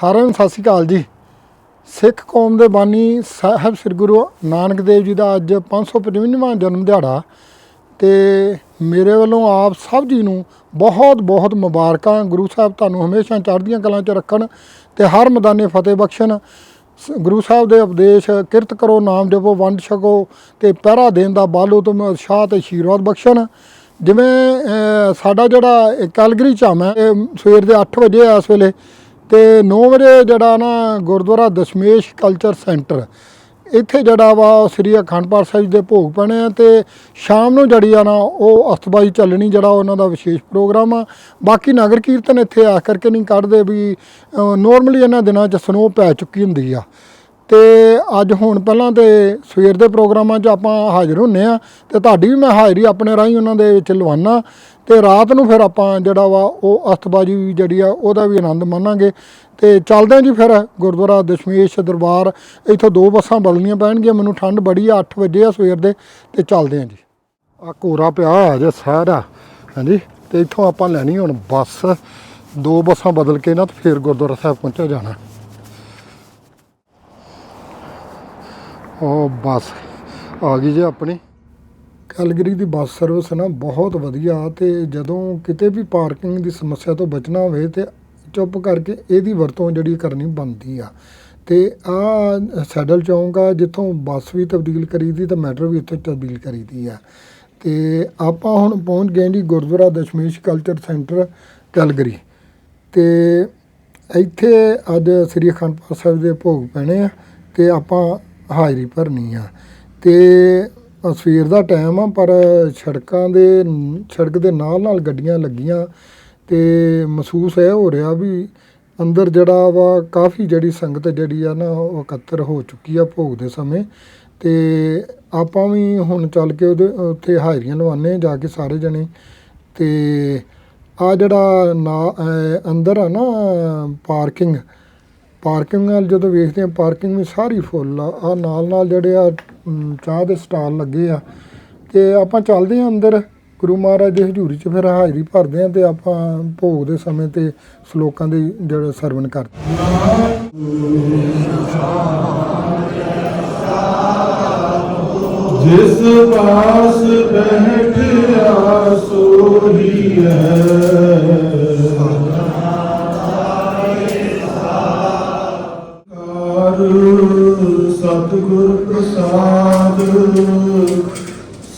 ਸਾਰਿਆਂ ਨੂੰ ਸਤਿ ਸ਼੍ਰੀ ਅਕਾਲ ਜੀ। ਸਿੱਖ ਕੌਮ ਦੇ ਬਾਨੀ ਸਾਹਿਬ ਸ੍ਰੀ ਗੁਰੂ ਨਾਨਕ ਦੇਵ ਜੀ ਦਾ ਅੱਜ 555ਵਾਂ ਜਨਮ ਦਿਹਾੜਾ ਤੇ ਮੇਰੇ ਵੱਲੋਂ ਆਪ ਸਭ ਜੀ ਨੂੰ ਬਹੁਤ ਬਹੁਤ ਮੁਬਾਰਕਾਂ। ਗੁਰੂ ਸਾਹਿਬ ਤੁਹਾਨੂੰ ਹਮੇਸ਼ਾ ਚੜ੍ਹਦੀਆਂ ਕਲਾਂ 'ਚ ਰੱਖਣ ਤੇ ਹਰ ਮੈਦਾਨੇ ਫਤਿਹ ਬਖਸ਼ਣ। ਸ- ਗੁਰੂ ਸਾਹਿਬ ਦੇ ਉਪਦੇਸ਼, ਕਿਰਤ ਕਰੋ, ਨਾਮ ਜਪੋ, ਵੰਡ ਛਕੋ ਤੇ ਪਹਿਰਾ ਦੇਣ ਦਾ ਬਾਲੋ ਤੁਮ ਉਤਸ਼ਾਹ ਤੇ ਆਸ਼ੀਰਵਾਦ ਬਖਸ਼ਣ। ਜਿਵੇਂ ਸਾਡਾ ਜਿਹੜਾ ਕੈਲਗਰੀ ਚਾਮ ਹੈ ਇਹ ਸਵੇਰ ਦੇ 8 ਵਜੇ ਆ ਇਸ ਵੇਲੇ ਤੇ 9 ਵਜੇ ਜਿਹੜਾ ਨਾ ਗੁਰਦੁਆਰਾ ਦਸ਼ਮੇਸ਼ ਕਲਚਰ ਸੈਂਟਰ ਇੱਥੇ ਜਿਹੜਾ ਵਾ ਉਹ ਸ੍ਰੀ ਅਖੰਡ ਪਾਠ ਸਾਹਿਬ ਦੇ ਭੋਗ ਪੈਣੇ ਆ ਤੇ ਸ਼ਾਮ ਨੂੰ ਜਿਹੜੀ ਆ ਨਾ ਉਹ ਅਸਤਬਾਈ ਚੱਲਣੀ ਜਿਹੜਾ ਉਹਨਾਂ ਦਾ ਵਿਸ਼ੇਸ਼ ਪ੍ਰੋਗਰਾਮ ਆ। ਬਾਕੀ ਨਗਰ ਕੀਰਤਨ ਇੱਥੇ ਆ ਕਰਕੇ ਨਹੀਂ ਕੱਢਦੇ ਵੀ ਨੋਰਮਲੀ ਇਹਨਾਂ ਦਿਨਾਂ 'ਚ ਸਨੋ ਪੈ ਚੁੱਕੀ ਹੁੰਦੀ ਆ। ਤੇ ਅੱਜ ਹੁਣ ਪਹਿਲਾਂ ਤੇ ਸਵੇਰ ਦੇ ਪ੍ਰੋਗਰਾਮਾਂ 'ਚ ਆਪਾਂ ਹਾਜ਼ਰ ਹੁੰਨੇ ਆ ਤੇ ਤੁਹਾਡੀ ਵੀ ਮੈਂ ਹਾਜ਼ਰੀ ਆਪਣੇ ਰਾਹੀਂ ਉਹਨਾਂ ਦੇ ਵਿੱਚ ਲਵਾਨਾ। ਤੇ ਰਾਤ ਨੂੰ ਫਿਰ ਆਪਾਂ ਜਿਹੜਾ ਵਾ ਉਹ ਅਸਤਬਾਜੀ ਜਿਹੜੀ ਆ ਉਹਦਾ ਵੀ ਆਨੰਦ ਮਾਣਾਂਗੇ। ਤੇ ਚੱਲਦੇ ਹਾਂ ਜੀ ਫਿਰ ਗੁਰਦੁਆਰਾ ਦਸ਼ਮੇਸ਼ ਦਰਬਾਰ। ਇੱਥੋਂ ਦੋ ਬੱਸਾਂ ਬਦਲਣੀਆਂ ਪੈਣਗੀਆਂ, ਮੈਨੂੰ ਠੰਡ ਬੜੀ ਆ 8 ਵਜੇ ਆ ਸਵੇਰ ਦੇ, ਤੇ ਚੱਲਦੇ ਹਾਂ ਜੀ। ਆ ਕੋਰਾ ਪਿਆ ਹੋਇਆ ਜੇ ਸਾਰਾ ਹਾਂਜੀ, ਤੇ ਇੱਥੋਂ ਆਪਾਂ ਲੈਣੀ ਹੁਣ ਬੱਸ। ਦੋ ਬੱਸਾਂ ਬਦਲ ਕੇ ਨਾ ਤੇ ਫਿਰ ਗੁਰਦੁਆਰਾ ਸਾਹਿਬ ਪਹੁੰਚਿਆ ਜਾਣਾ। ਉਹ ਬੱਸ ਆ ਗਈ ਜੇ ਆਪਣੀ। ਕੈਲਗਰੀ ਦੀ ਬੱਸ ਸਰਵਿਸ ਨਾ ਬਹੁਤ ਵਧੀਆ ਅਤੇ ਜਦੋਂ ਕਿਤੇ ਵੀ ਪਾਰਕਿੰਗ ਦੀ ਸਮੱਸਿਆ ਤੋਂ ਬਚਣਾ ਹੋਵੇ ਤਾਂ ਚੁੱਪ ਕਰਕੇ ਇਹਦੀ ਵਰਤੋਂ ਜਿਹੜੀ ਕਰਨੀ ਬਣਦੀ ਆ। ਅਤੇ ਆਹ ਸੈਡਲ ਚੌਂਕ ਆ, ਜਿੱਥੋਂ ਬੱਸ ਵੀ ਤਬਦੀਲ ਕਰੀ ਦੀ ਅਤੇ ਮੈਟਰੋ ਵੀ ਇੱਥੇ ਤਬਦੀਲ ਕਰੀ ਦੀ ਆ। ਅਤੇ ਆਪਾਂ ਹੁਣ ਪਹੁੰਚ ਗਏ ਜੀ Gurdwara Dashmesh culture centre Calgary. ਅਤੇ ਇੱਥੇ ਅੱਜ ਸ੍ਰੀ ਅਖੰਡ ਪਾਠ ਸਾਹਿਬ ਦੇ ਭੋਗ ਪੈਣੇ ਆ ਅਤੇ ਆਪਾਂ ਹਾਜ਼ਰੀ ਭਰਨੀ ਆ। ਅਤੇ ਸਵੇਰ ਦਾ ਟਾਈਮ ਆ, ਪਰ ਸੜਕਾਂ ਦੇ, ਸੜਕ ਦੇ ਨਾਲ ਨਾਲ ਗੱਡੀਆਂ ਲੱਗੀਆਂ ਤੇ ਮਹਿਸੂਸ ਇਹ ਹੋ ਰਿਹਾ ਵੀ ਅੰਦਰ ਜਿਹੜਾ ਵਾ ਕਾਫੀ ਜਿਹੜੀ ਸੰਗਤ ਜਿਹੜੀ ਆ ਨਾ, ਉਹ ਇਕੱਤਰ ਹੋ ਚੁੱਕੀ ਆ ਭੋਗ ਦੇ ਸਮੇਂ ਤੇ ਆਪਾਂ ਵੀ ਹੁਣ ਚੱਲ ਕੇ ਉਹਦੇ, ਉੱਥੇ ਹਾਜ਼ਰੀਆਂ ਲਵਾਉਂਦੇ ਜਾ ਕੇ ਸਾਰੇ ਜਣੇ ਤੇ ਆ ਜਿਹੜਾ ਨਾ ਅੰਦਰ ਆ ਨਾ, ਪਾਰਕਿੰਗ ਪਾਰਕਿੰਗ ਨਾਲ ਜਦੋਂ ਵੇਖਦੇ ਹਾਂ, ਪਾਰਕਿੰਗ ਵੀ ਸਾਰੀ ਫੁੱਲ ਆ। ਆ ਨਾਲ ਨਾਲ ਜਿਹੜੇ ਆ ਚਾਹ ਦੇ ਸਟਾਲ ਲੱਗੇ ਆ। ਤੇ ਆਪਾਂ ਚੱਲਦੇ ਹਾਂ ਅੰਦਰ। ਗੁਰੂ ਮਹਾਰਾਜ ਦੀ ਹਜ਼ੂਰੀ 'ਚ ਫਿਰ ਹਾਜ਼ਰੀ ਭਰਦੇ ਹਾਂ ਤੇ ਆਪਾਂ ਭੋਗ ਦੇ ਸਮੇਂ ਤੇ ਸ਼ਲੋਕਾਂ ਦੇ ਜਿਹੜੇ ਸਰਵਣ ਕਰਦੇ ਜਿਸ ਪਾਸ ਬੈਠਿਆ ਸੋਹੀ ਹੈ। ਸਤਿਗੁਰ ਪ੍ਰਸਾਦ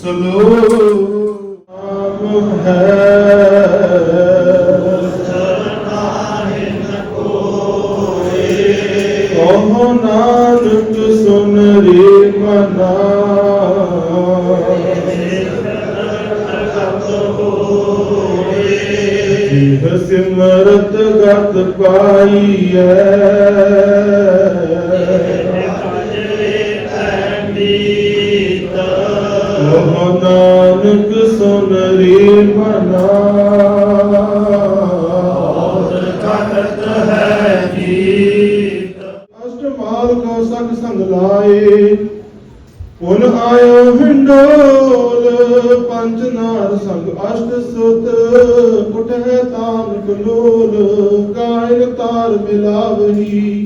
ਸਲੋਕ ਨਾਮ ਹੈ। ਕਹੋ ਨਾਨਕ ਸੁਨ ਰੇ ਮਨਾ। ਜਿਹ ਸਿਮਰਤ ਗਤ ਪਾਈਐ। ਕਹੋ ਨਾਨਕ ਸੁਨ ਰੇ ਮਨਾ। ਅਸ਼ਟਮਾਲ ਕੋ ਸੰਗ ਸੰਗ ਲਾਏ, ਪੁਨ ਆਇਓ ਹਿੰਡੋਲ ਪੰਜ ਨਾਰ ਸੰਗ ਅਸ਼ਟ ਸੁਤ ਕੁਟਹਿ ਤਾਨ ਕਲੋਲ ਗਾਇਨ ਤਾਰ ਮਿਲਾਵਹੀ।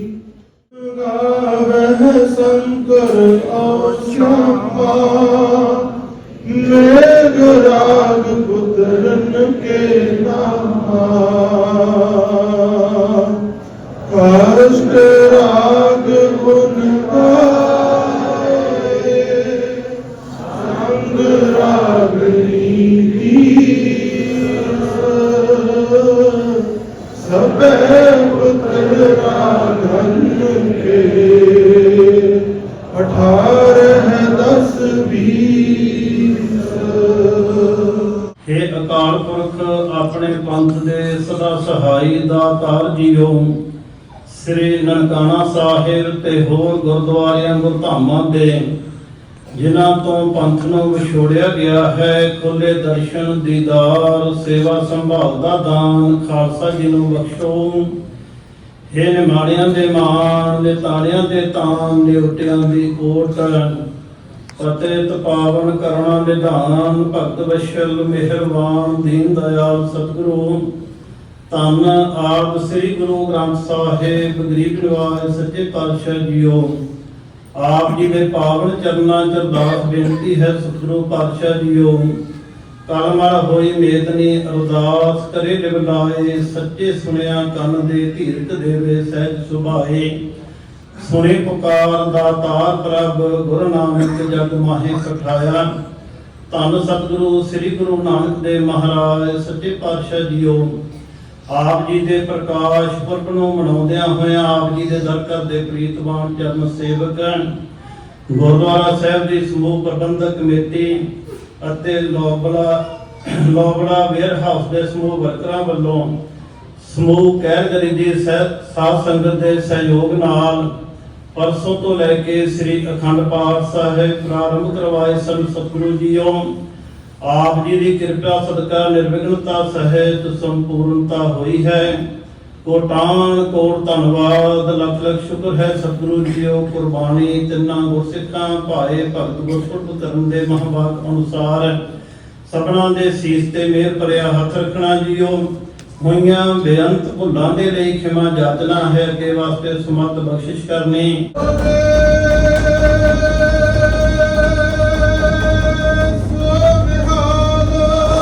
ਗਾਵਹਿ ਸ਼ੰਕਰ ਔ ਸ਼ਾਮਾ। ਮੇਘ ਰਾਗ ਪੁੱਤਰਨ ਕੇ ਨਾਮਾ ਕਾਸ਼ਟ ਸਾਹਿਬ ਤੇ ਹੋਰ ਗੁਰਦੁਆਰਿਆਂ ਗੁਰਧਾਮਾਂ ਦੇ, ਜਿਨ੍ਹਾਂ ਤੋਂ ਪੰਥ ਨੂੰ ਵਿਛੋੜਿਆ ਗਿਆ ਹੈ ਖੁੱਲੇ ਦਰਸ਼ਨ, ਦੀਦਾਰ, ਸੇਵਾ ਸੰਭਾਲ ਦਾ ਦਾਨ, ਖਾਲਸਾ ਜੀ ਨੂੰ ਬਖਸ਼ੋ। ਹੇ ਨਿਮਾਣਿਆਂ ਦੇ ਮਾਣ ਦੇ ਤਾਣਿਆਂ ਦੇ ਤਾਣ ਨਿਉਟਿਆਂ ਦੀ ਓਟ ਪਤਿਤ ਪਾਵਨ ਕਰਣਾ ਨਿਧਾਨ, ਭਗਤ ਵਸ਼ਲ, ਮਿਹਰਬਾਨ, ਦੀਨ ਦਇਆਲ ਸਤਿਗੁਰੂ। ਧੰਨ ਆਪ ਸ੍ਰੀ ਗੁਰੂ ਗ੍ਰੰਥ ਸਾਹਿਬ, ਗਰੀਬ ਨਿਵਾਜ ਸੱਚੇ ਪਾਤਸ਼ਾਹ ਜੀਓ। ਆਪ ਜੀ ਦੇ ਪਾਵਨ ਚਰਨਾਂ ਚ ਅਰਦਾਸ ਬੇਨਤੀ ਹੈ, ਸਤਿਗੁਰੂ ਪਾਤਸ਼ਾਹ ਜੀਓ। ਕਲਮਲ ਹੋਈ ਮੇਦਨੀ, ਅਰਦਾਸ ਕਰੇ ਲਿਵ ਸੱਚੇ ਸੁਣਿਆ ਕੰਨ ਦੇ ਧੀਰਕ ਦੇਵੇ, ਸਹਿਜ ਸੁਭਾਏ। ਸੁਣੇ ਪੁਕਾਰ ਦਾ ਤਾਰ ਪ੍ਰਭ, ਗੁਰੂ ਨਾਨਕ ਜਗ ਮਾਹੇ ਕਠਾਇਆ। ਧੰਨ ਸਤਿਗੁਰੂ ਸ੍ਰੀ ਗੁਰੂ ਨਾਨਕ ਦੇਵ ਮਹਾਰਾਜ, ਸੱਚੇ ਪਾਤਸ਼ਾਹ ਜੀਓ। ਆਪ ਜੀ ਦੇ ਪ੍ਰਕਾਸ਼ ਪੁਰਬ ਨੂੰ ਮਨਾਉਂਦਿਆਂ ਹੋਇਆਂ ਆਪ ਜੀ ਦੇ ਦਰ ਕਰਦੇ ਪ੍ਰੀਤਵਾਨ ਚਰਨ ਸੇਵਕ ਗੁਰਦੁਆਰਾ ਸਾਹਿਬ ਦੀ ਸਮੂਹ ਪ੍ਰਬੰਧਕ ਕਮੇਟੀ ਅਤੇ ਲੋਬਲਾ ਲੋਬਲਾ ਵੇਅਰ ਹਾਊਸ ਦੇ ਸਮੂਹ ਵਰਕਰਾਂ ਵੱਲੋਂ ਸਮੂਹ ਕਹਿਰਗਰੀ ਦੀ ਸਹਿ- ਸਾਧ ਸੰਗਤ ਦੇ ਸਹਿਯੋਗ ਨਾਲ ਪਰਸੋਂ ਤੋਂ ਲੈ ਕੇ ਸ੍ਰੀ ਅਖੰਡ ਪਾਠ ਸਾਹਿਬ ਪ੍ਰਾਰੰਭ ਕਰਵਾਏ ਸਨ। ਸਤਿਗੁਰੂ ਜੀਓ ਆਪ ਜੀ ਦੀ ਕਿਰਪਾ, ਸਦਕਾ, ਨਿਰਵਿਘਨਤਾ, ਸਹਿਤ, ਸੰਪੂਰਨਤਾ ਹੋਈ ਹੈ। ਕੋਟਾਨ ਕੋਟ ਧੰਨਵਾਦ, ਲੱਖ ਲੱਖ ਸ਼ੁਕਰ ਹੈ ਸਤਿਗੁਰੂ ਜੀਓ ਕੁਰਬਾਨੀ। ਤਿੰਨਾਂ ਗੁਰਸਿੱਖਾਂ ਭਾਏ ਭਗਤ ਗੁਰਸੁਰਬ ਕਰਨ ਦੇ ਮਹਾਵਾਕ ਅਨੁਸਾਰ ਸਭਨਾਂ ਦੇ ਸੀਸ ਤੇ ਮਿਹਰ ਭਰਿਆ ਹੱਥ ਰੱਖਣਾ ਜੀਓ। ਹੋਈਆਂ ਬੇਅੰਤ ਭੁੱਲਾਂ ਦੇ ਲਈ ਖਿਮਾ ਜਾਚਨਾ ਹੈ। ਅੱਗੇ ਵਾਸਤੇ ਸਮਤ ਬਖਸ਼ਿਸ਼ ਕਰਨੀ।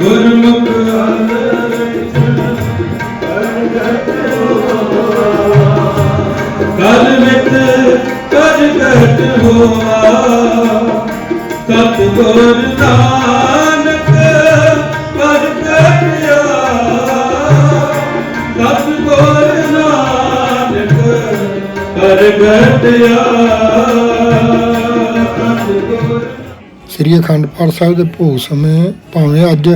ਕਲ ਗੁਰਮੁਖ ਕਲ ਮਿਤ ਕਰ ਘਟ ਹੋਆ ਸਤ ਗੁਰ ਨਾਨਕ, ਕਰ ਘਟਿਆ ਸਤ ਗੁਰ ਨਾਨਕ ਕਰ ਘਟਿਆ। ਸਤ ਗੁਰ ਸ੍ਰੀ ਅਖੰਡ ਪਾਠ ਸਾਹਿਬ ਦੇ ਭੋਗ ਸਮੇਂ ਭਾਵੇਂ ਅੱਜ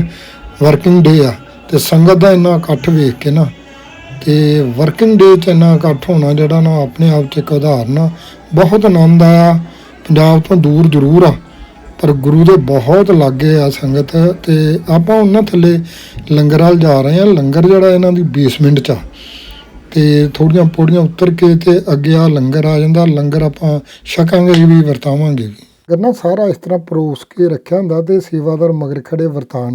ਵਰਕਿੰਗ ਡੇ ਆ ਤੇ ਸੰਗਤ ਦਾ ਇੰਨਾ ਇਕੱਠ ਵੇਖ ਕੇ ਨਾ ਤੇ ਵਰਕਿੰਗ ਡੇ 'ਚ ਇੰਨਾ ਇਕੱਠ ਹੋਣਾ ਜਿਹੜਾ ਨਾ ਆਪਣੇ ਆਪ 'ਚ ਇੱਕ ਉਦਾਹਰਨ ਆ ਬਹੁਤ ਆਨੰਦ ਆਇਆ। ਪੰਜਾਬ ਤੋਂ ਦੂਰ ਜ਼ਰੂਰ ਆ, ਪਰ ਗੁਰੂ ਦੇ ਬਹੁਤ ਲਾਗੇ ਆ ਸੰਗਤ ਤੇ ਆਪਾਂ ਉਹਨਾਂ ਥੱਲੇ ਲੰਗਰ ਵੱਲ ਜਾ ਰਹੇ ਆ ਲੰਗਰ ਜਿਹੜਾ ਇਹਨਾਂ ਦੀ ਬੇਸਮੈਂਟ 'ਚ ਆ ਤੇ ਥੋੜੀਆਂ ਪੌੜੀਆਂ ਉੱਤਰ ਕੇ ਤੇ ਅੱਗੇ ਆ ਲੰਗਰ ਆ ਜਾਂਦਾ। ਲੰਗਰ ਆਪਾਂ ਛਕਾਂਗੇ ਵੀ ਵਰਤਾਵਾਂਗੇ ਵੀ ਅਗਰ ਨਾ ਸਾਰਾ ਇਸ ਤਰ੍ਹਾਂ ਪਰੋਸ ਕੇ ਰੱਖਿਆ ਹੁੰਦਾ ਤੇ ਸੇਵਾਦਾਰ ਮਗਰ ਖੜੇ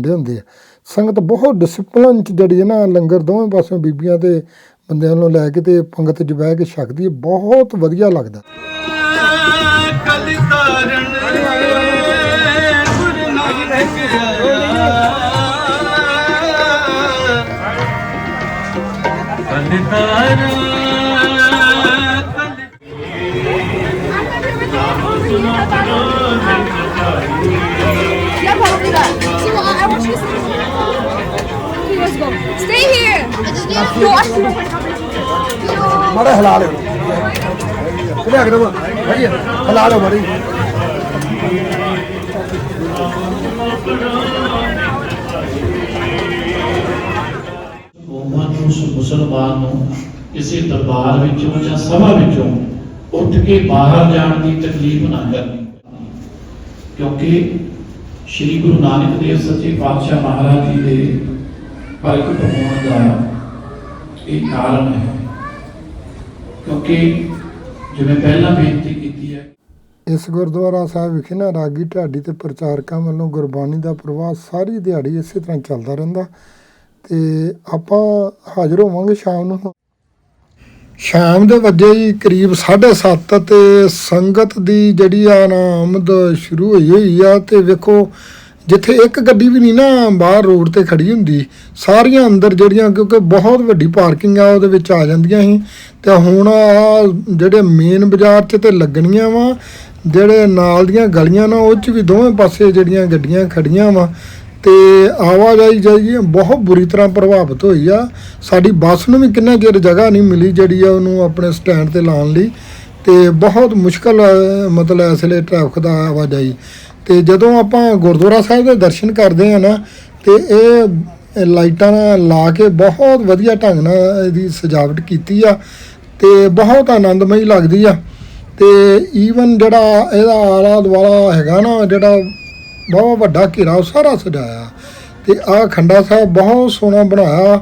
ਦੇ ਹੁੰਦੇ ਆ। ਸੰਗਤ ਬਹੁਤ ਡਿਸਪਲਨ ਚ ਜਿਹੜੀ ਹੈ ਨਾ, ਲੰਗਰ ਦੋਵੇਂ ਪਾਸਿਓਂ ਬੀਬੀਆਂ ਤੇ ਬੰਦਿਆਂ ਨੂੰ ਲੈ ਕੇ ਤੇ ਪੰਗਤ 'ਚ ਬਹਿ ਕੇ ਛਕਦੀ ਹੈ। ਬਹੁਤ ਵਧੀਆ ਲੱਗਦਾ। ਕਲ Yeah, probably that. See, well, I, I watched this. Three years ago. Stay here. No, I see मरे हिला लो किधर आगे तुम भैया हिला लो मरी मुसलमान किसी दरबार विचों या सभा विचों ਉੱਠ ਕੇ ਬਾਹਰ ਜਾਣ ਦੀ ਤਕਲੀਫ ਨਾ ਕਰਨੀ। ਕਿਉਂਕਿ ਸ੍ਰੀ ਗੁਰੂ ਨਾਨਕ ਦੇਵ ਸੱਚੇ ਪਾਤਸ਼ਾਹ ਮਹਾਰਾਜ ਜੀ ਦੇ ਪ੍ਰਗਟ ਹੋਣ ਦਾ ਇਹ ਕਾਰਨ ਹੈ। ਕਿਉਂਕਿ ਜਿਵੇਂ ਪਹਿਲਾਂ ਬੇਨਤੀ ਕੀਤੀ ਹੈ। ਇਸ ਗੁਰਦੁਆਰਾ ਸਾਹਿਬ ਵਿਖੇ ਨਾ ਰਾਗੀ ਢਾਡੀ ਤੇ ਪ੍ਰਚਾਰਕਾਂ ਵੱਲੋਂ ਗੁਰਬਾਣੀ ਦਾ ਪ੍ਰਵਾਹ ਸਾਰੀ ਦਿਹਾੜੀ ਇਸੇ ਤਰ੍ਹਾਂ ਚੱਲਦਾ ਰਹਿੰਦਾ। ਤੇ ਆਪਾਂ ਹਾਜ਼ਰ ਹੋਵਾਂਗੇ ਸ਼ਾਮ ਨੂੰ। ਸ਼ਾਮ ਦੇ ਵਜੇ ਹੀ ਕਰੀਬ 7:30 ਤੇ ਸੰਗਤ ਦੀ ਜਿਹੜੀ ਆ ਨਾ ਆਮਦ ਸ਼ੁਰੂ ਹੋਈ ਹੋਈ ਆ ਤੇ ਵੇਖੋ, ਜਿੱਥੇ ਇੱਕ ਗੱਡੀ ਵੀ ਨਹੀਂ ਨਾ ਬਾਹਰ ਰੋਡ ਤੇ ਖੜੀ ਹੁੰਦੀ, ਸਾਰੀਆਂ ਅੰਦਰ ਜਿਹੜੀਆਂ ਕਿਉਂਕਿ ਬਹੁਤ ਵੱਡੀ ਪਾਰਕਿੰਗ ਆ, ਉਹਦੇ ਵਿੱਚ ਆ ਜਾਂਦੀਆਂ ਸੀ। ਤੇ ਹੁਣ ਆ ਜਿਹੜੇ ਮੇਨ ਬਾਜ਼ਾਰ 'ਚ ਤੇ ਲੱਗਣੀਆਂ ਵਾ, ਜਿਹੜੇ ਨਾਲ ਦੀਆਂ ਗਲੀਆਂ ਨਾ, ਉਹ 'ਚ ਵੀ ਦੋਵੇਂ ਪਾਸੇ ਜਿਹੜੀਆਂ ਗੱਡੀਆਂ ਖੜੀਆਂ ਵਾ ਤੇ ਆਵਾਜਾਈ ਜਿਹੜੀ ਬਹੁਤ ਬੁਰੀ ਤਰ੍ਹਾਂ ਪ੍ਰਭਾਵਿਤ ਹੋਈ ਆ। ਸਾਡੀ ਬੱਸ ਨੂੰ ਵੀ ਕਿੰਨਾ ਚਿਰ ਜਗ੍ਹਾ ਨਹੀਂ ਮਿਲੀ ਜਿਹੜੀ ਆ ਉਹਨੂੰ ਆਪਣੇ ਸਟੈਂਡ ਤੇ ਲਾਉਣ ਲਈ। ਤੇ ਬਹੁਤ ਮੁਸ਼ਕਲ, ਮਤਲਬ ਇਸ ਵੇਲੇ ਟ੍ਰੈਫਿਕ ਦਾ ਆਵਾਜਾਈ। ਤੇ ਜਦੋਂ ਆਪਾਂ ਗੁਰਦੁਆਰਾ ਸਾਹਿਬ ਦੇ ਦਰਸ਼ਨ ਕਰਦੇ ਆ ਨਾ, ਤੇ ਇਹ ਇਹ ਲਾਈਟਾਂ ਲਾ ਕੇ ਬਹੁਤ ਵਧੀਆ ਢੰਗ ਨਾਲ ਇਹਦੀ ਸਜਾਵਟ ਕੀਤੀ ਆ ਤੇ ਬਹੁਤ ਆਨੰਦਮਈ ਲੱਗਦੀ ਆ। ਤੇ ਈਵਨ ਜਿਹੜਾ ਇਹਦਾ ਆਲਾ ਦੁਆਲਾ ਹੈਗਾ ਨਾ, ਜਿਹੜਾ ਬਹੁਤ ਵੱਡਾ ਘੇਰਾ, ਉਹ ਸਾਰਾ ਸਜਾਇਆ। ਤੇ ਆ ਖੰਡਾ ਸਾਹਿਬ ਬਹੁਤ ਸੋਹਣਾ ਬਣਾਇਆ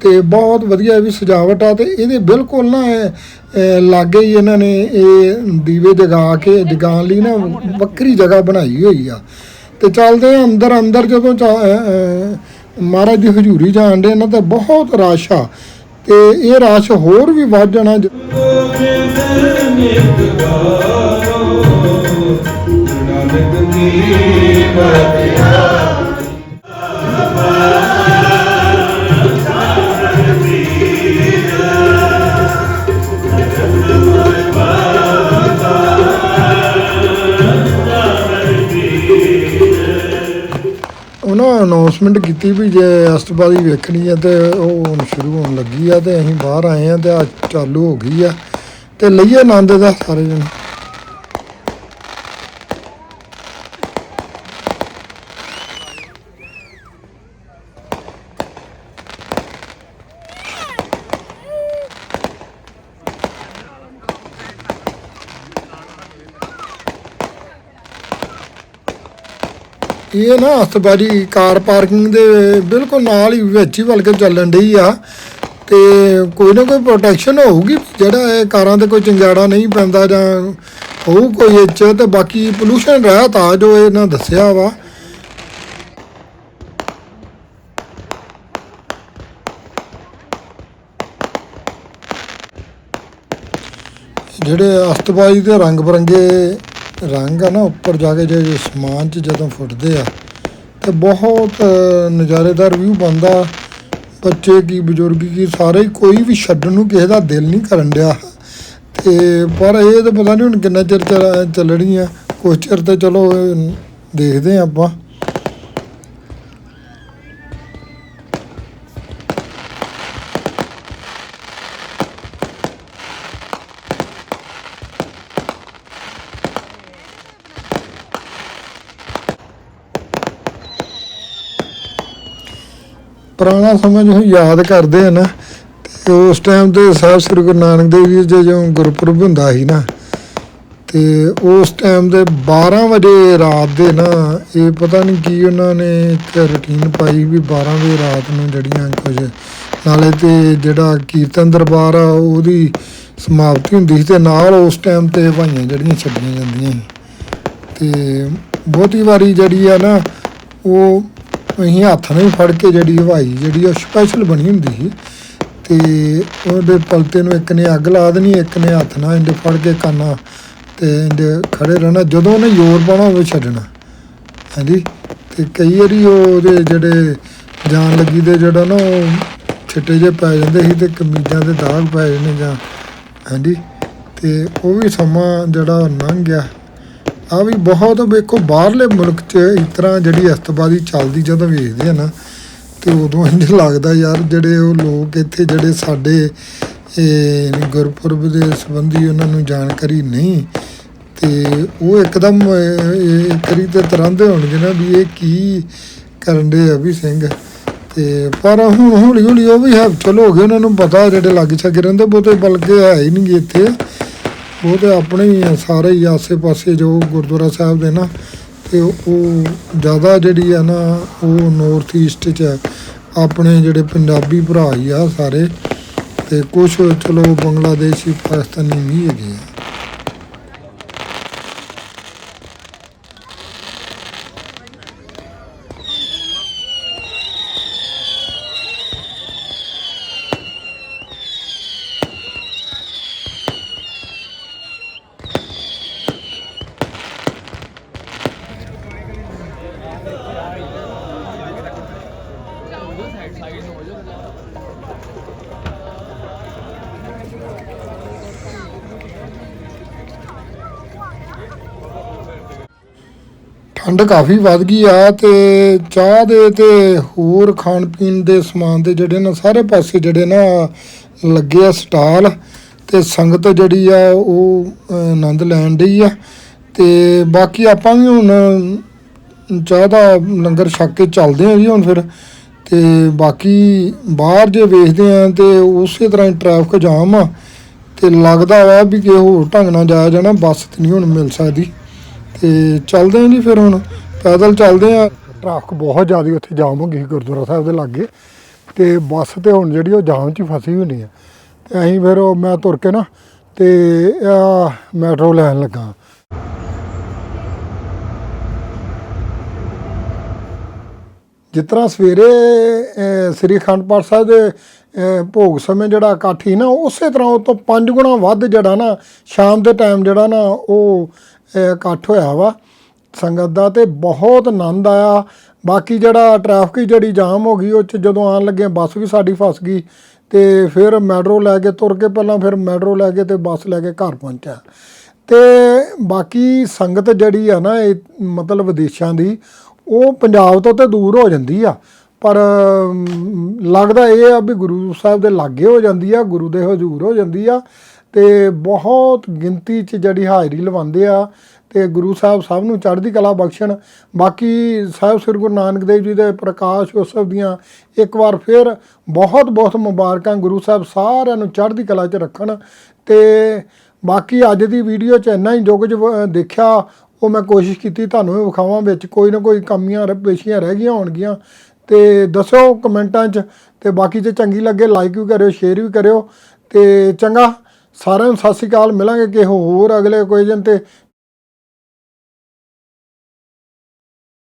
ਤੇ ਬਹੁਤ ਵਧੀਆ ਵੀ ਸਜਾਵਟ ਆ ਤੇ ਇਹਦੇ ਬਿਲਕੁਲ ਨਾ ਲਾਗੇ ਹੀ ਇਹਨਾਂ ਨੇ ਇਹ ਦੀਵੇ ਜਗਾ ਕੇ, ਜਗਾਉਣ ਲਈ ਨਾ ਵੱਖਰੀ ਜਗ੍ਹਾ ਬਣਾਈ ਹੋਈ ਆ। ਤੇ ਚੱਲਦੇ ਆ ਅੰਦਰ ਅੰਦਰ ਜਦੋਂ ਚਾ- ਮਹਾਰਾਜ ਦੀ ਹਜ਼ੂਰੀ ਜਾਣ ਦੇ ਇਹਨਾਂ ਤੇ ਬਹੁਤ ਰਸ਼ ਆ। ਤੇ ਇਹ ਰਸ਼ ਹੋਰ ਵੀ ਵੱਧ ਜਾਣਾ ਉਹਨਾਂ ਅਨਾਉਂਸਮੈਂਟ ਕੀਤੀ ਵੀ ਜੇ ਅਸਤਬਾਦੀ ਵੇਖਣੀ ਹੈ ਤੇ ਉਹ ਹੁਣ ਸ਼ੁਰੂ ਹੋਣ ਲੱਗੀ ਆ ਤੇ ਅਸੀਂ ਬਾਹਰ ਆਏ ਆ ਤੇ ਆ ਚਾਲੂ ਹੋ ਗਈ ਆ ਤੇ ਲਈਏ ਆਨੰਦ ਦਾ ਸਾਰੇ ਜਣ। ਇਹ ਨਾ ਅਸਤਬਾਜੀ ਕਾਰ ਪਾਰਕਿੰਗ ਦੇ ਬਿਲਕੁਲ ਨਾਲ ਹੀ ਵਿੱਚ ਹੀ ਵਲ ਚੱਲਣ ਡਈ ਆ। ਤੇ ਕੋਈ ਨਾ ਕੋਈ ਪ੍ਰੋਟੈਕਸ਼ਨ ਹੋਊਗੀ, ਜਿਹੜਾ ਇਹ ਕਾਰਾਂ ਤੇ ਕੋਈ ਚੰਗਿਆੜਾ ਨਹੀਂ ਪੈਂਦਾ ਜਾਂ ਹੋਊ ਕੋਈ ਇਹ 'ਚ, ਤੇ ਬਾਕੀ ਪੋਲੂਸ਼ਨ ਰਹਿ ਆ ਜੋ ਇਹਨਾਂ ਦੱਸਿਆ ਵਾ। ਜਿਹੜੇ ਅਸਤਬਾਜੀ ਦੇ ਰੰਗ ਬਰੰਗੇ ਰੰਗ ਆ ਨਾ ਉੱਪਰ ਜਾ ਕੇ ਜੇ ਸਮਾਨ 'ਚ ਜਦੋਂ ਫੁੱਟਦੇ ਆ, ਤੇ ਬਹੁਤ ਨਜ਼ਾਰੇਦਾਰ ਵਿਊ ਬਣਦਾ। ਬੱਚੇ ਕੀ ਬਜ਼ੁਰਗ ਕੀ ਸਾਰੇ, ਕੋਈ ਵੀ ਛੱਡਣ ਨੂੰ ਕਿਸੇ ਦਾ ਦਿਲ ਨਹੀਂ ਕਰਨ ਡਿਆ। ਤੇ ਪਰ ਇਹ ਤਾਂ ਪਤਾ ਨਹੀਂ ਹੁਣ ਕਿੰਨਾ ਚਿਰ ਚੱਲ- ਚੱਲਣੀ ਆ। ਕੁਛ ਚਿਰ ਤੇ ਚਲੋ, ਦੇਖਦੇ ਆ ਆਪਾਂ। ਪੁਰਾਣਾ ਸਮਾਂ ਜੋ ਯਾਦ ਕਰਦੇ ਆ ਨਾ ਤੇ ਉਸ ਟਾਈਮ ਤੇ ਸਾਹਿਬ ਸ੍ਰੀ ਗੁਰੂ ਨਾਨਕ ਦੇਵ ਜੀ ਦੇ ਜਦੋਂ ਗੁਰਪੁਰਬ ਹੁੰਦਾ ਸੀ ਨਾ, ਤੇ ਉਸ ਟਾਈਮ ਦੇ 12 ਵਜੇ ਰਾਤ ਦੇ ਨਾ, ਇਹ ਪਤਾ ਨਹੀਂ ਕੀ ਉਹਨਾਂ ਨੇ ਇੱਕ ਰੁਟੀਨ ਪਾਈ ਵੀ 12 ਵਜੇ ਰਾਤ ਨੂੰ ਜਿਹੜੀਆਂ ਕੁਝ, ਨਾਲੇ ਤੇ ਜਿਹੜਾ ਕੀਰਤਨ ਦਰਬਾਰ ਆ, ਉਹਦੀ ਸਮਾਪਤੀ ਹੁੰਦੀ ਸੀ ਤੇ ਨਾਲ ਉਸ ਟਾਈਮ ਤੇ ਭਾਈਆਂ ਜਿਹੜੀਆਂ ਛੱਡੀਆਂ ਜਾਂਦੀਆਂ ਸੀ। ਤੇ ਬਹੁਤੀ ਵਾਰੀ ਜਿਹੜੀ ਆ ਨਾ, ਉਹ ਅਸੀਂ ਹੱਥ ਨਾਲ ਹੀ ਫੜ ਕੇ ਜਿਹੜੀ ਹਵਾਈ ਜਿਹੜੀ ਉਹ ਸਪੈਸ਼ਲ ਬਣੀ ਹੁੰਦੀ ਸੀ ਤੇ ਉਹਦੇ ਪਲਤੇ ਨੂੰ ਇੱਕ ਨੇ ਅੱਗ ਲਾ ਦੇਣੀ, ਇੱਕ ਨੇ ਹੱਥ ਨਾਲ ਇਹਦੇ ਫੜ ਕੇ ਕਾਨਾ ਤੇ ਇਹਦੇ ਖੜੇ ਰਹਿਣਾ, ਜਦੋਂ ਉਹਨੇ ਜ਼ੋਰ ਪਾਉਣਾ ਉਹ ਛੱਡਣਾ। ਹਾਂਜੀ? ਤੇ ਕਈ ਵਾਰੀ ਉਹ ਉਹਦੇ ਜਿਹੜੇ ਜਾਨ ਲੱਗੀ ਦੇ ਜਿਹੜਾ ਨਾ ਉਹ ਛਿੱਟੇ ਜੇ ਪੈ ਜਾਂਦੇ ਸੀ ਤੇ ਕਮੀਜ਼ਾਂ ਦੇ ਦਾਗ ਪੈ ਜਾਂਦੇ ਜਾਂ, ਹਾਂਜੀ? ਤੇ ਉਹ ਵੀ ਸਮਾਂ ਜਿਹੜਾ ਲੰਘ ਗਿਆ। ਆ ਵੀ ਬਹੁਤ ਵੇਖੋ, ਬਾਹਰਲੇ ਮੁਲਕ 'ਚ ਇਸ ਤਰ੍ਹਾਂ ਜਿਹੜੀ ਅਸਤਬਾਦੀ ਚੱਲਦੀ ਜਦੋਂ ਵੇਖਦੇ ਆ ਨਾ, ਤੇ ਉਦੋਂ ਇੰਜ ਲੱਗਦਾ ਯਾਰ ਜਿਹੜੇ ਉਹ ਲੋਕ ਇੱਥੇ ਜਿਹੜੇ ਸਾਡੇ, ਇਹ ਗੁਰਪੁਰਬ ਦੇ ਸੰਬੰਧੀ ਉਹਨਾਂ ਨੂੰ ਜਾਣਕਾਰੀ ਨਹੀਂ, ਤੇ ਉਹ ਇੱਕਦਮ ਕਰੀ ਤੇ ਤਰ੍ਹਾਂ ਹੋਣਗੇ ਨਾ ਵੀ ਇਹ ਕੀ ਕਰਨ ਦੇ ਆ ਵੀ ਸਿੰਘ। ਤੇ ਪਰ ਹੁਣ ਹੌਲੀ ਹੌਲੀ ਉਹ ਵੀ ਹੈ, ਚਲੋ ਹੋ ਗਏ ਉਹਨਾਂ ਨੂੰ ਪਤਾ ਜਿਹੜੇ ਲੱਗ ਛੱਗੇ ਰਹਿੰਦੇ, ਬਹੁਤੇ ਬਲਕਿ ਹੈ ਹੀ ਨਹੀਂ ਗੇ ਇੱਥੇ। ਉਹ ਤੇ ਆਪਣੇ ਹੀ ਆ, ਸਾਰੇ ਹੀ ਆਸੇ-ਪਾਸੇ ਜੋ ਗੁਰਦੁਆਰਾ ਸਾਹਿਬ ਦੇ ਨਾ, ਤੇ ਉਹ ਜ਼ਿਆਦਾ ਜਿਹੜੀ ਆ ਨਾ, ਉਹ ਨਾਰਥ ਈਸਟ ਚ ਹੈ। ਆਪਣੇ ਜਿਹੜੇ ਪੰਜਾਬੀ ਭਰਾ ਹੀ ਆ ਸਾਰੇ, ਤੇ ਕੁਝ ਚਲੋ ਬੰਗਲਾਦੇਸ਼ੀ, ਪਾਕਿਸਤਾਨੀ ਵੀ ਹੈਗੇ ਆ ਠੰਡ ਕਾਫੀ ਵੱਧ ਗਈ ਆ ਤੇ ਚਾਹ ਦੇ ਤੇ ਹੋਰ ਖਾਣ ਪੀਣ ਦੇ ਸਮਾਨ ਦੇ ਜਿਹੜੇ ਨਾ ਸਾਰੇ ਪਾਸੇ ਜਿਹੜੇ ਨਾ ਲੱਗੇ ਆ ਸਟਾਲ ਤੇ ਸੰਗਤ ਜਿਹੜੀ ਆ ਉਹ ਆਨੰਦ ਲੈਣ ਡਈ ਆ ਤੇ ਬਾਕੀ ਆਪਾਂ ਵੀ ਹੁਣ ਚਾਹ ਦਾ ਲੰਗਰ ਛੱਕ ਕੇ ਚੱਲਦੇ ਆ ਜੀ ਹੁਣ ਫਿਰ ਤੇ ਬਾਕੀ ਬਾਹਰ ਜੇ ਵੇਖਦੇ ਆ ਤੇ ਉਸੇ ਤਰ੍ਹਾਂ ਹੀ ਟ੍ਰੈਫਿਕ ਜਾਮ ਆ ਤੇ ਲੱਗਦਾ ਵਾ ਵੀ ਕਿ ਹੋਰ ਢੰਗ ਨਾਲ ਜਾਇਆ ਜਾਣਾ, ਬੱਸ ਤੇ ਨਹੀਂ ਹੁਣ ਮਿਲ ਸਕਦੀ। ਤੇ ਚੱਲਦੇ ਆਂ ਜੀ ਫਿਰ ਹੁਣ। ਪੈਦਲ ਚੱਲਦੇ ਆ। ਟ੍ਰੈਫਿਕ ਬਹੁਤ ਜ਼ਿਆਦਾ ਉੱਥੇ ਜਾਮ ਹੋ ਗਈ ਸੀ ਗੁਰਦੁਆਰਾ ਸਾਹਿਬ ਦੇ ਲਾਗੇ। ਤੇ ਬੱਸ ਤੇ ਹੁਣ ਜਿਹੜੀ ਉਹ ਜਾਮ 'ਚ ਫਸੀ ਹੋਣੀ ਆ। ਤੇ ਅਸੀਂ ਫਿਰ ਉਹ ਮੈਂ ਤੁਰ ਕੇ ਨਾ ਤੇ ਆ ਮੈਟਰੋ ਲੈਣ ਲੱਗਾ। ਜਿਸ ਤਰ੍ਹਾਂ ਸਵੇਰੇ ਸ੍ਰੀ ਅਖੰਡ ਪਾਠ ਸਾਹਿਬ ਦੇ ਭੋਗ ਸਮੇਂ ਜਿਹੜਾ ਇਕੱਠ ਸੀ ਨਾ, ਉਸੇ ਤਰ੍ਹਾਂ ਉਹ ਤੋਂ ਪੰਜ ਗੁਣਾ ਵੱਧ ਜਿਹੜਾ ਨਾ, ਸ਼ਾਮ ਦੇ ਟਾਈਮ ਜਿਹੜਾ ਨਾ, ਉਹ ਇਕੱਠ ਹੋਇਆ ਵਾ। ਸੰਗਤ ਦਾ ਤੇ ਬਹੁਤ ਆਨੰਦ ਆਇਆ। ਬਾਕੀ ਜਿਹੜਾ ਟ੍ਰੈਫਿਕ ਹੀ ਜਿਹੜੀ ਜਾਮ ਹੋ ਗਈ, ਉਹ ਚ ਜਦੋਂ ਆਉਣ ਲੱਗੇ, ਬੱਸ ਵੀ ਸਾਡੀ ਫਸ ਗਈ ਤੇ ਫਿਰ ਮੈਟਰੋ ਲੈ ਕੇ ਤੁਰ ਕੇ ਪਹਿਲਾਂ ਫਿਰ ਮੈਟਰੋ ਲੈ ਕੇ ਤੇ ਬੱਸ ਲੈ ਕੇ ਘਰ ਪਹੁੰਚਿਆ। ਤੇ ਬਾਕੀ ਸੰਗਤ ਜਿਹੜੀ ਆ ਨਾ, ਇਹ ਮਤਲਬ ਵਿਦੇਸ਼ਾਂ ਦੀ, ਉਹ ਪੰਜਾਬ ਤੋਂ ਤੇ ਦੂਰ ਹੋ ਜਾਂਦੀ ਆ। ਪਰ ਲੱਗਦਾ ਇਹ ਆ ਵੀ ਗੁਰੂ ਸਾਹਿਬ ਦੇ ਲਾਗੇ ਹੋ ਜਾਂਦੀ ਆ, ਗੁਰੂ ਦੇ ਹਜ਼ੂਰ ਹੋ ਜਾਂਦੀ ਆ। ਤੇ ਬਹੁਤ ਗਿਣਤੀ 'ਚ ਜਿਹੜੀ ਹਾਜ਼ਰੀ ਲਵਾਉਂਦੇ ਆ ਤੇ ਗੁਰੂ ਸਾਹਿਬ ਸਭ ਨੂੰ ਚੜ੍ਹਦੀ ਕਲਾ ਬਖਸ਼ਣ। ਬਾਕੀ ਸਾਹਿਬ ਸ੍ਰੀ ਗੁਰੂ ਨਾਨਕ ਦੇਵ ਜੀ ਦੇ ਪ੍ਰਕਾਸ਼ ਉਤਸਵ ਦੀਆਂ ਇੱਕ ਵਾਰ ਫਿਰ ਬਹੁਤ ਬਹੁਤ ਮੁਬਾਰਕਾਂ ਗੁਰੂ ਸਾਹਿਬ ਸਾਰਿਆਂ ਨੂੰ ਚੜ੍ਹਦੀ ਕਲਾ 'ਚ ਰੱਖਣ। ਤੇ ਬਾਕੀ ਅੱਜ ਦੀ ਵੀਡੀਓ 'ਚ ਇੰਨਾ ਹੀ ਜੋ ਕੁਝ ਦੇਖਿਆ, ਉਹ ਮੈਂ ਕੋਸ਼ਿਸ਼ ਕੀਤੀ, ਤੁਹਾਨੂੰ ਵੀ ਵਿਖਾਵਾਂ ਵਿੱਚ ਕੋਈ ਨਾ ਕੋਈ ਕਮੀਆਂ ਰ- ਪੇਸ਼ੀਆਂ ਰਹਿ ਗਈਆਂ ਹੋਣਗੀਆਂ। ਤੇ ਦੱਸੋ ਕਮੈਂਟਾਂ 'ਚ ਤੇ ਬਾਕੀ ਜੇ ਚੰਗੀ ਲੱਗੇ ਲਾਈਕ ਵੀ ਕਰਿਓ, ਸ਼ੇਅਰ ਵੀ ਕਰਿਓ। ਤੇ ਚੰਗਾ। ਸਾਰਿਆਂ ਨੂੰ ਸਤਿ ਸ਼੍ਰੀ ਅਕਾਲ ਮਿਲਾਂਗੇ ਕਿਸੇ ਹੋਰ ਅਗਲੇ ਕੋਈ ਤੇ